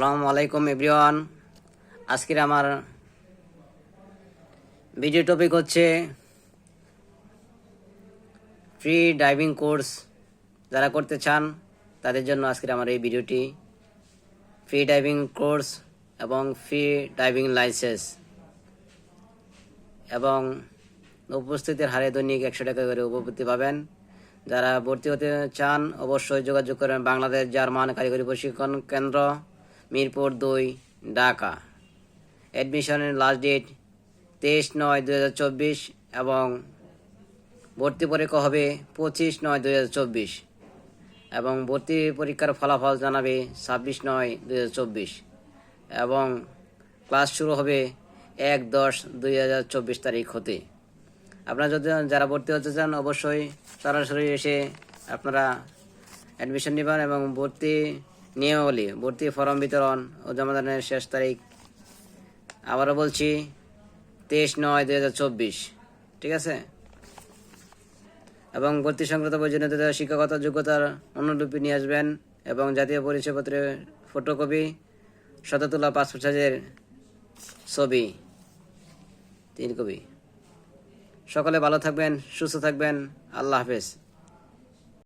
আসসালামু আলাইকুম, এভরিওয়ান। আজকের আমার ভিডিও টপিক হচ্ছে ফ্রি ডাইভিং কোর্স যারা করতে চান, তাদের জন্য আজকের আমার এই ভিডিওটি ফ্রি ডাইভিং কোর্স এবং ফ্রি ডাইভিং লাইসেন্স এবং উপস্থিতির হারে দৈনিক একশো টাকা করে উপবৃত্তি পাবেন। যারা ভর্তি হতে চান, অবশ্যই যোগাযোগ করেন বাংলাদেশ জার্মান কারিগরি প্রশিক্ষণ কেন্দ্র। মিরপুর দুই, ঢাকা। অ্যাডমিশনের লাস্ট ডেট তেইশ নয় দু এবং ভর্তি পরীক্ষা হবে পঁচিশ নয় দু এবং ভর্তি পরীক্ষার ফলাফল জানাবে ছাব্বিশ নয় দু এবং ক্লাস শুরু হবে এক দশ দুই হাজার চব্বিশ তারিখ হতে। আপনারা যদি যারা ভর্তি হতে চান অবশ্যই সরাসরি এসে আপনারা অ্যাডমিশন নেবেন এবং ভর্তি নিয়মাবলী, ভর্তি ফর্ম বিতরণ ও জমাদানের শেষ তারিখ। আবারও বলছি, তেইশ নয় দুই হাজার চব্বিশ, ঠিক আছে? এবং ভর্তি সংক্রান্ত প্রয়োজনীয়তা শিক্ষাগত যোগ্যতার অনুলিপি নিয়ে আসবেন এবং জাতীয় পরিচয়পত্রের ফটোকপি শত তোলা পাসপোর্ট সাইজের ছবি, তিন কপি। সকলে ভালো থাকবেন, সুস্থ থাকবেন, আল্লাহ হাফেজ।